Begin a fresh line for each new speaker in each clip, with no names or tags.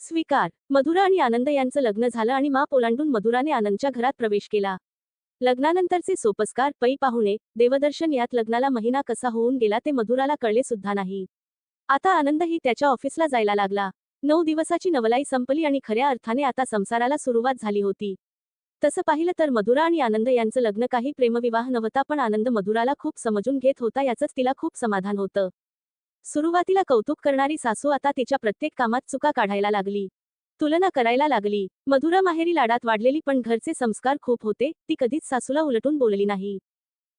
स्वीकार. मधुरा आणि आनंद यांचं लग्न झालं आणि माप ओलांडून मधुराने आनंदच्या घरात प्रवेश केला. लग्नानंतरचे सोपस्कार पै पाहुणे देवदर्शन यात लग्नाला महिना कसा होऊन गेला ते मधुराला कळले सुद्धा नाही. आता आनंदही त्याच्या ऑफिसला जायला लागला. नऊ दिवसाची नवलाई संपली आणि खऱ्या अर्थाने आता संसाराला सुरुवात झाली होती. तसं पाहिलं तर मधुरा आणि आनंद यांचं लग्न काही प्रेमविवाह नव्हता पण आनंद मधुराला खूप समजून घेत होता याचंच तिला खूप समाधान होतं. सुरुवातीला कौतुक करणारी सासू आता तिच्या प्रत्येक कामात चुका काढायला लागली. तुलना करायला लागली. मधुरा माहेरी लाडात वाढलेली पण घरचे संस्कार खूप होते ती कधीच सासूला उलटून बोलली नाही.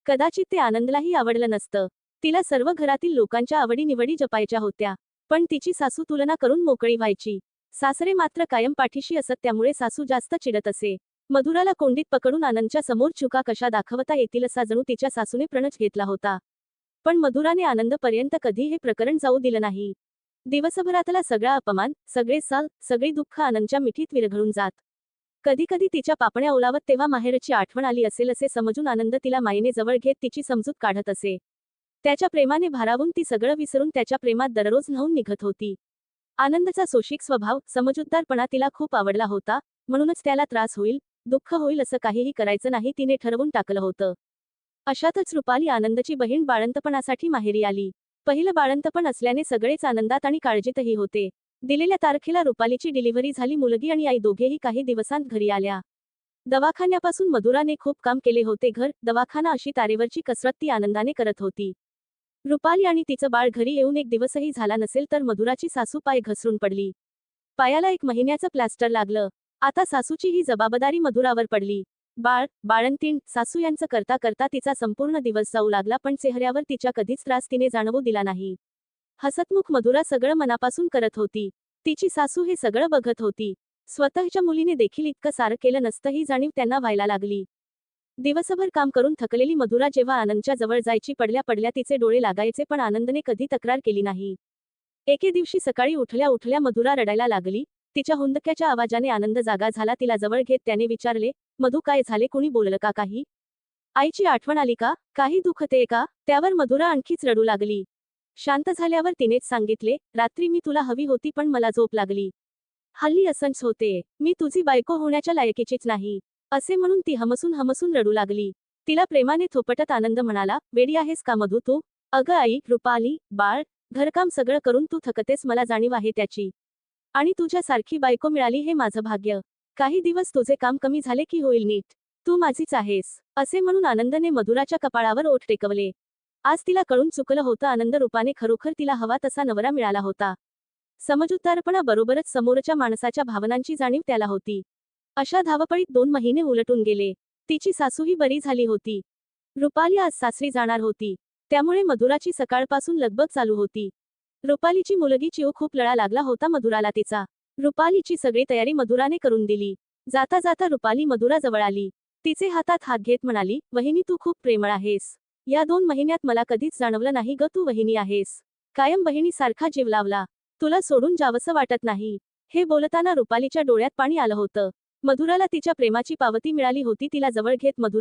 कदाचित ते आनंदलाही आवडलं नसतं. तिला सर्व घरातील लोकांच्या आवडी निवडी जपायच्या होत्या पण तिची सासू तुलना करून मोकळी व्हायची. सासरे मात्र कायम पाठीशी असत त्यामुळे सासू जास्त चिडत असे. मधुराला कोंडीत पकडून आनंदच्या समोर चुका कशा दाखवता येतील असा जणू तिच्या सासूने प्रणच घेतला होता. पण मधुराने आनंदपर्यंत कधी हे प्रकरण जाऊ दिलं नाही. दिवसभरातला सगळा अपमान सगळे साल सगळी दुःख आनंदच्या मिठीत विरघळून जात. कधी कधी तिच्या पापण्या ओलावत तेव्हा माहेरची आठवण आली असेल असे समजून आनंद तिला मायेने जवळ घेत तिची समजूत काढत असे. त्याच्या प्रेमाने भारावून ती सगळं विसरून त्याच्या प्रेमात दररोज न्हावून निघत होती. आनंदचा सोशिक स्वभाव समजूतदारपणा तिला खूप आवडला होता म्हणूनच त्याला त्रास होईल दुःख होईल असं काहीही करायचं नाही तिने ठरवून टाकलं होतं. अशातच रुपाली आनंदची बहीण बाळंतपणासाठी माहेरी आली. पहिलं बाळंतपण असल्याने सगळेच आनंदात आणि काळजीतही होते. दिलेल्या तारखेला रुपालीची डिलिव्हरी झाली मुलगी आणि आई दोघेही काही दिवसांत घरी आल्या. दवाखान्यापासून मधुराने खूप काम केले होते घर दवाखाना अशी तारेवरची कसरत ती आनंदाने करत होती. रुपाली आणि तिचं बाळ घरी येऊन एक दिवसही झाला नसेल तर मधुराची सासू पाय घसरून पडली. पायाला एक महिन्याचं प्लास्टर लागलं. आता सासूची ही जबाबदारी मधुरावर पडली. बाळ बाळंतीण सासू यांचं करता करता तिचा संपूर्ण दिवस जाऊ लागला पण चेहऱ्यावर तिच्या कधीच त्रास तिने जाणवू दिला नाही. हसतमुख मधुरा सगळं मनापासून करत होती. तिची सासू हे सगळं बघत होती. स्वतःच्या मुलीने देखील इतकं सारं केलं नसतं ही जाणीव त्यांना व्हायला लागली. दिवसभर काम करून थकलेली मधुरा जेव्हा आनंदच्या जवळ जायची पडल्या पडल्या तिचे डोळे लागायचे पण आनंदने कधी तक्रार केली नाही. एके दिवशी सकाळी उठल्या उठल्या मधुरा रडायला लागली. तिच्या हुंदक्याच्या आवाजाने आनंद जागा झाला. तिला जवळ घेत त्याने विचारले मधू काय झाले? कुणी बोललं का काही? आईची आठवण आली का? काही दुखते का? त्यावर मधुरा आणखीच रडू लागली. शांत झाल्यावर तिनेच सांगितले रात्री मी तुला हवी होती पण मला झोप लागली. हल्ली असंच होते. मी तुझी बायको होण्याच्या लायकीचीच नाही. असे म्हणून ती हमसून हमसून रडू लागली. तिला प्रेमाने थोपटत आनंद म्हणाला वेडी आहेस का मधू तू? अगं आई रुपाली बाळ घरकाम सगळं करून तू थकतेस मला जाणीव आहे त्याची. आणि तुझ्यासारखी बायको मिळाली हे माझं भाग्य. काही दिवस तुझे काम कमी झाले की होईल नीट. तू माझीच आहेस असे म्हणून आनंदने मधुराच्या कपाळावर ओठ टेकवले. आज तिला कळून चुकलं होतं आनंद रूपाने खरोखर तिला हवा तसा नवरा मिळाला होता. समजूतदारपणा बरोबरच समोरच्या माणसाच्या भावनांची जाणीव त्याला होती. अशा धावपळीत दोन महिने उलटून गेले. तिची सासूही बरी झाली होती. रुपाली आज सासरी जाणार होती. त्यामुळे मधुराची सकाळपासून लगबग चालू होती. रुपालीची मुलगी चिव खूप लळा लागला होता मधुराला तिचा. रुपालीची सगळी तयारी मधुराने करून दिली. जाता जाता रुपाली मधुराजवळ आली. तिचे हातात हात घेत म्हणाली वहिनी तू खूप प्रेमळ आहेस. या दोन महिन्यात मला कधीच जाणवलं नाही ग तू वहिनी आहेस. कायम बहिणीसारखा जीव लावला. तुला सोडून जावंसं वाटत नाही. हे बोलताना रुपालीच्या डोळ्यात पाणी आलं होतं. मधुराला तिच्या प्रेमाची पावती मिळाली होती तिला जवळ घेत मधुरा